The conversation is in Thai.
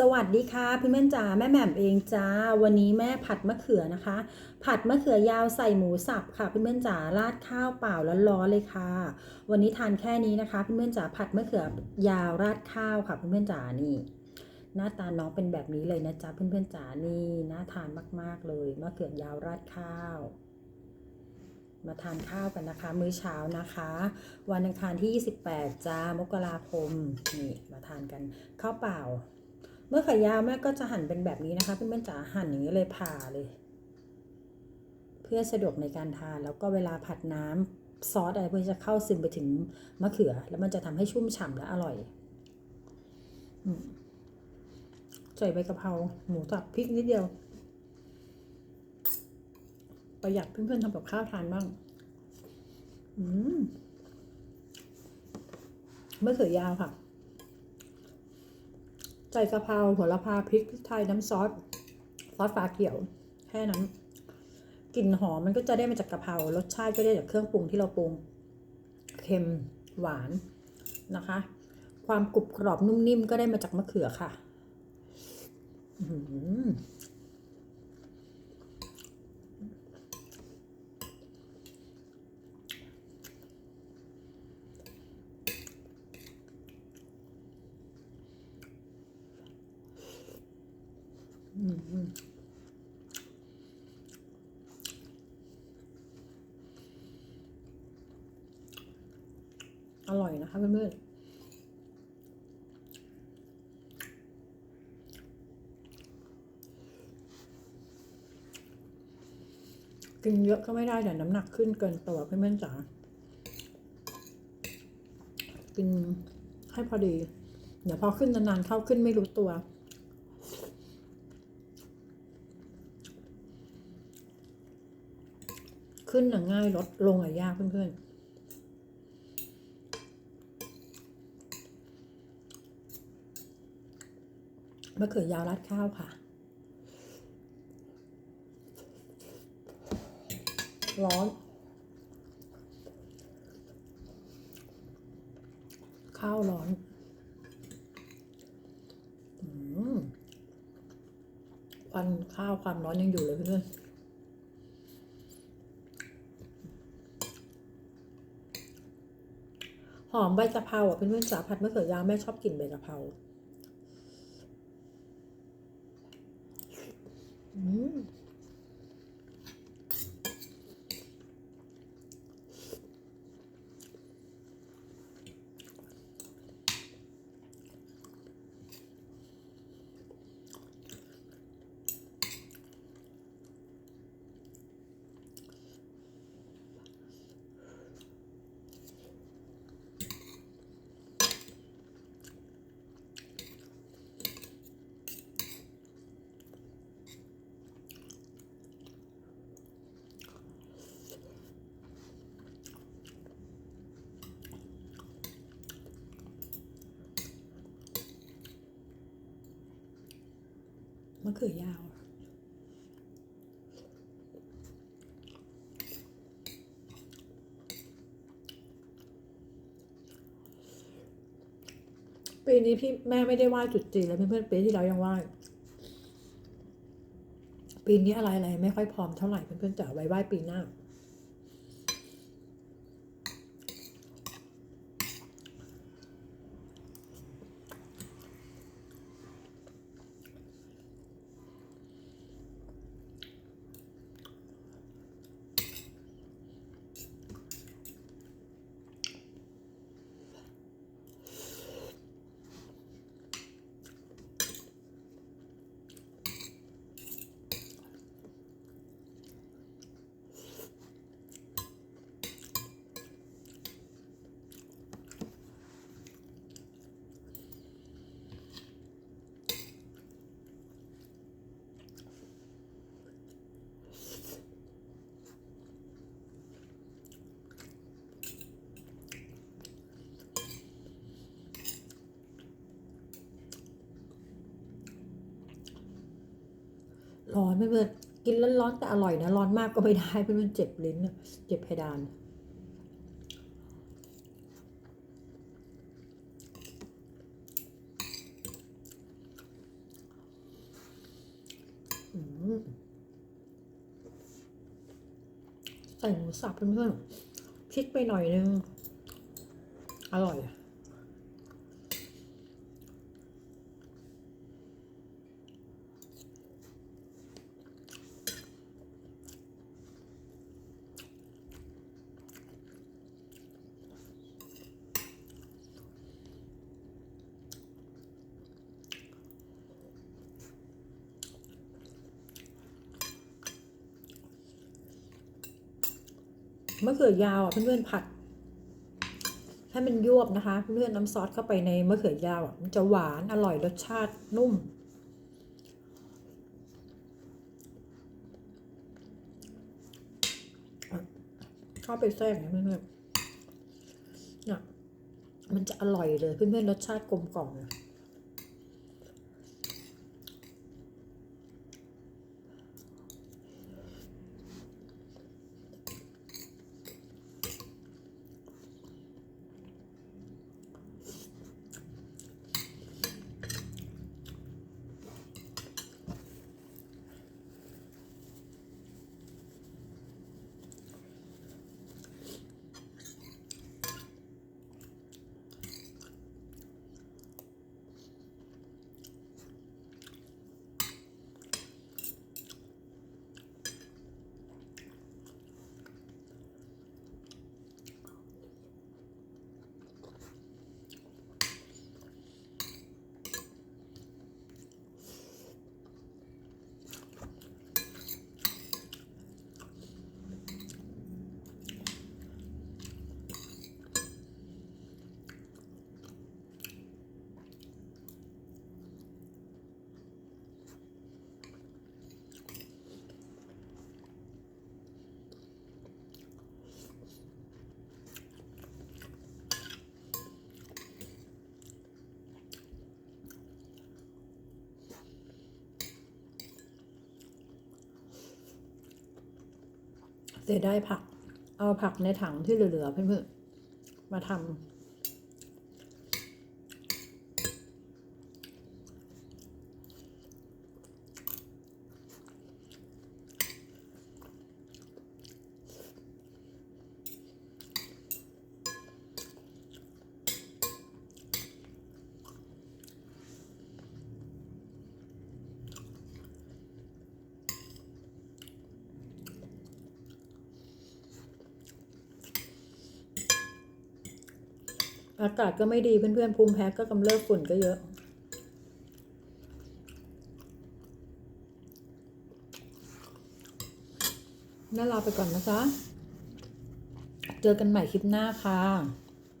สวัสดีค่ะพี่เม่นจ๋าแม่แหม่มเองจ้าวันนี้แม่ผัดมะเขือนะคะ ผัดมะเขือยาวใส่หมูสับค่ะพี่เม่นจ๋าราดข้าวเปล่าร้อนๆเลยค่ะ วันนี้ทานแค่นี้นะคะพี่เม่นจ๋าผัดมะเขือยาวราดข้าวค่ะพี่เม่นจ๋านี่ หน้าตาน้องเป็นแบบนี้เลยนะจ๊ะเพื่อนๆจ๋านี่น่าทานมากๆเลยมะเขือยาวราดข้าวมาทานข้าวกันนะคะ มื้อเช้านะคะ วันอังคารที่ 28จ้ามกราคมนี่มาทานกันข้าวเปล่า เมื่อขายาวแม่ก็จะหั่นเป็นแบบนี้นะคะเพื่อนๆจ๋าหั่นอย่างนี้เลยผ่าเลย เพื่อสะดวกในการทานแล้วก็เวลาผัดน้ำซอสอะไรเพื่อจะเข้าซึมไปถึงมะเขือ แล้วมันจะทำให้ชุ่มฉ่ำและอร่อยอใส่ใบกะเพราหมูสับพริกนิดเดียว ประหยัดเพื่อนๆทำกับข้าวทานบ้างอืมมะเขือยาวค่ะ ใส่กะเพราหัวละพาพริกไทยน้ำซอสซอสฝาเขียวแค่นั้นกลิ่นหอมมันก็จะได้มาจากกะเพรารสชาติก็ได้จากเครื่องปรุงที่เราปรุงเค็มหวานนะคะ ความกรุบกรอบนุ่มนิ่มก็ได้มาจากมะเขือค่ะ อร่อยนะคะเพื่อนๆกินเยอะก็ไม่ได้เดี๋ยวน้ำหนักขึ้นเกินตัวเพื่อนๆจ๋า กินให้พอดี เดี๋ยวพอขึ้นนานๆเข้าขึ้นไม่รู้ตัว ขึ้นน่ะง่ายลดลงอะยากเพื่อนๆมะเขือยาวราดข้าวค่ะ ร้อน ข้าวร้อนอืมควันข้าวความร้อนยังอยู่เลยเพื่อนๆ ห อมใบกะเพราอะเพื่อนๆจ๋าผัดมะเขือยาวแม่ชอบกลิ่นใบกะเพราอืม มะเขือยาวปีนี้พี่แม่ไม่ได้ไหว้จุดจีนแล้วเพื่อนๆปีที่แล้วยังไหว้ปีนี้อะไรอะไรไม่ค่อยพร้อมเท่าไหร่เพื่อนๆจ๋าไว้ไหว้ปีหน้า เพื่อนๆกินร้อนๆแต่อร่อยนะร้อนมากก็ไม่ได้เพื่อนๆเจ็บลิ้นเจ็บเพดานใส่หมูสับเพื่อนๆพริกไปหน่อยนึง อร่อย มะเขือยาวอะเพื่อนๆผัดให้มันยวบนะคะเพื่อนๆน้ำซอสเข้าไปในมะเขือยาวอะมันจะหวานอร่อยรสชาตินุ่ม เข้าไปแทรกนะเพื่อนๆเนี่ยมันจะอร่อยเลยเพื่อนๆรสชาติกลมกล่อมเลย จะได้ผัก เอาผักในถังที่เหลือๆเพื่อนๆมาทำ อากาศก็ไม่ดีเพื่อนๆภูมิแพ้ก็กำเริบฝุ่นก็เยอะน่าลาไปก่อนนะจ๊ะ เจอกันใหม่คลิปหน้าค่ะ